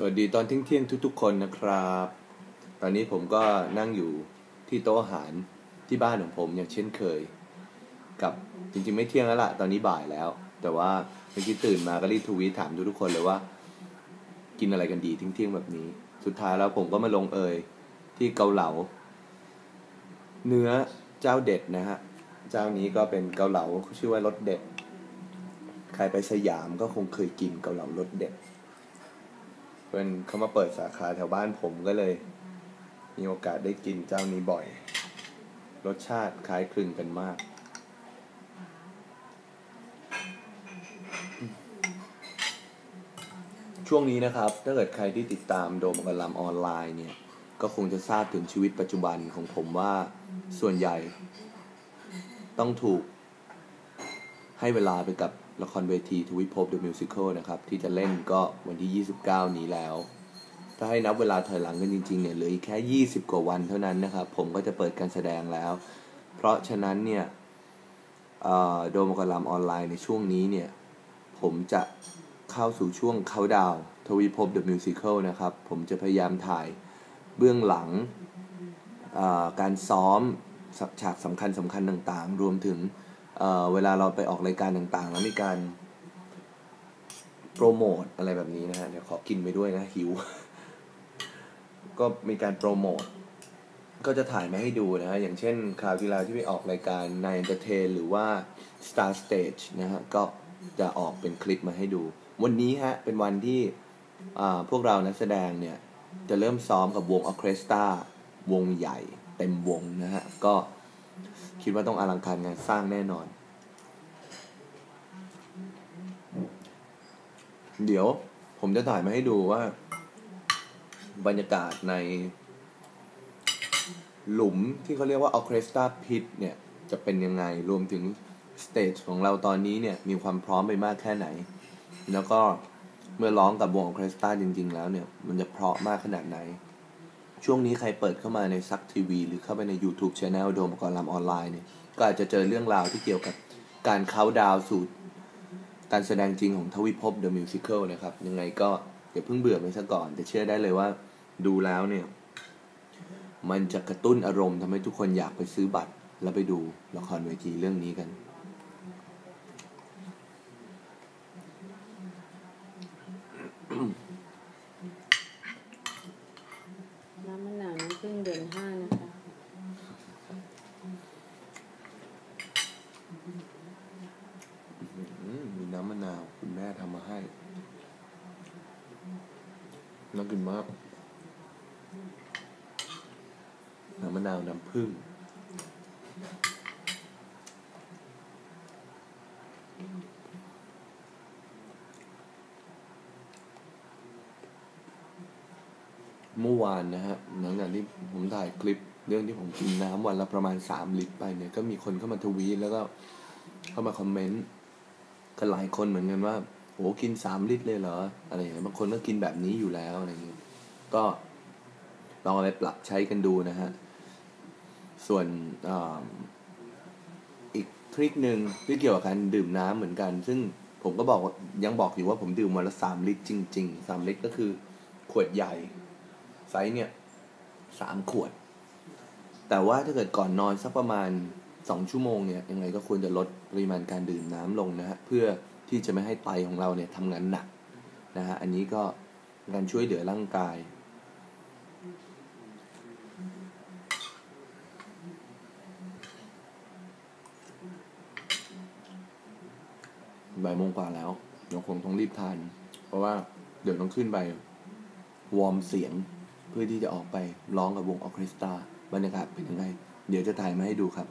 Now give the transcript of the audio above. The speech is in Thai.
สวัสดีตอนเที่ยงทุกๆ คนนะครับ ตอนนี้ผมก็นั่งอยู่ที่โต๊ะอาหารที่บ้านของผมอย่างเช่นเคย กับจริงๆไม่เที่ยงแล้วล่ะตอนนี้บ่ายแล้ว แต่ว่าเมื่อกี้ตื่นมาก็รีบทวีตถามทุกๆคนเลยว่า กินอะไรกันดีเที่ยงๆแบบนี้ สุดท้ายแล้วผมก็มาลงเอยที่เกาเหลา เนื้อเจ้าเด็ดนะฮะเจ้านี้ก็เป็นเกาเหลาชื่อว่ารสเด็ด ใครไปสยามก็คงเคยกินเกาเหลารสเด็ด เป็นเขามาเปิดสาขาแถวบ้านผมก็เลย มีโอกาสได้กินเจ้านี้บ่อย รสชาติคล้ายคลึงกันมากช่วงนี้นะครับ ถ้าเกิดใครที่ติดตามโดมกลำออนไลน์เนี่ย ก็คงจะทราบถึงชีวิตปัจจุบันของผมว่าส่วนใหญ่ ต้องถูกให้เวลาไปกับ ละครเวทีทวิภพ The Musical นะครับ ที่จะเล่นก็วันที่ 29 นี้แล้ว ถ้าให้นับเวลาถอยหลังกันจริงๆเนี่ยเหลืออีกแค่ 20 กว่าวันเท่านั้นนะครับ ผมก็จะเปิดการแสดงแล้ว เพราะฉะนั้นเนี่ยโดมกรลำออนไลน์ในช่วงนี้เนี่ย ผมจะเข้าสู่ช่วงเขาดาวทวีภพ The Musical นะครับ ผมจะพยายามถ่ายเบื้องหลังการซ้อมฉากสำคัญสำคัญต่างๆ รวมถึง เเวลาเราไปออกรายการต่างๆ แล้วมีการโปรโมทอะไรแบบนี้นะฮะเดี๋ยวขอกินไปด้วยนะหิว ก็มีการโปรโมทก็จะถ่ายมาให้ดูนะฮะ อย่างเช่นคราวที่แล้วที่ไปออกรายการใน Entertain หรือว่า Star Stage นะฮะ ก็จะออกเป็นคลิปมาให้ดู วันนี้ฮะ เป็นวันที่พวกเรานักแสดงเนี่ย จะเริ่มซ้อมกับวงออเคสตราวงใหญ่เต็มวงนะฮะ ก็ คิดว่าต้องอลังการงานสร้างแน่นอน เดี๋ยวผมจะถ่ายมาให้ดูว่า บรรยากาศใน หลุมที่เขาเรียกว่าออเคสตราพิทเนี่ย จะเป็นยังไงรวมถึงสเตจของเราตอนนี้เนี่ย มีความพร้อมไปมากแค่ไหน แล้วก็เมื่อร้องกับวงออเคสตราจริง ๆ แล้วเนี่ย มันจะเพราะมากขนาดไหน ช่วงนี้ใครเปิดเข้ามาในซักทีวีหรือเข้าไปใน YouTube c h anel โดมกรลำออนไลน์เนี่ยก็อาจจะเจอเรื่องราวที่เกี่ยวกับการเข้าดาวสู่การแสดงจริงของทวิภพ The Musical นะครับ ยังไงก็อย่าเพิ่งเบื่อไปซะก่อน แต่เชื่อได้เลยว่าดูแล้วเนี่ย มันจะกระตุ้นอารมณ์ทำให้ทุกคนอยากไปซื้อบัตร แล้วไปดูละครเวทีเรื่องนี้กันำมะนาวน้ำผึ้งเดือนห้านะคะ มีน้ำมะนาว คุณแม่ทำมาให้ น่ากินมาก น้ำมะนาว น้ำผึ้ง เมื่อวานนะฮะหลังจากที่ผมถ่ายคลิป เรื่องที่ผมกินน้ำวันละประมาณสามลิตรไปเนี่ยก็มีคนเข้ามาทวีตแล้วก็เข้ามาคอมเมนต์ก็หลายคนเหมือนกันว่าโหกินสามลิตรเลยเหรออะไรอย่างเงี้ยบางคนก็กินแบบนี้อยู่แล้วอะไรอย่างเงี้ยก็ลองเอาไปปรับใช้กันดูนะฮะส่วนอาอีกทริคหนึ่งที่เกี่ยวกับการดื่มน้ำเหมือนกัน ซึ่งผมก็บอกยังบอกอยู่ว่าผมดื่มวันละสามลิตรจริงๆสามลิตรก็คือขวดใหญ่ ไซส์เนี่ยสามขวด แต่ว่าถ้าเกิดก่อนนอนสักประมาณสองชั่วโมงเนี่ยยังไงก็ควรจะลดปริมาณการดื่มน้ำลงนะฮะเพื่อที่จะไม่ให้ไตของเราเนี่ยทำงานหนักนะฮะอันนี้ก็การช่วยเหลือร่างกาย บ่ายโมงกว่าแล้วเดี๋ยวคงต้องรีบทาน เพราะว่าเดี๋ยวต้องขึ้นไป วอร์มเสียง เพื่อที่จะออกไปร้องกับวงออเคสตราบรรยากาศเป็นยังไง เดี๋ยวจะถ่ายมาให้ดูครับ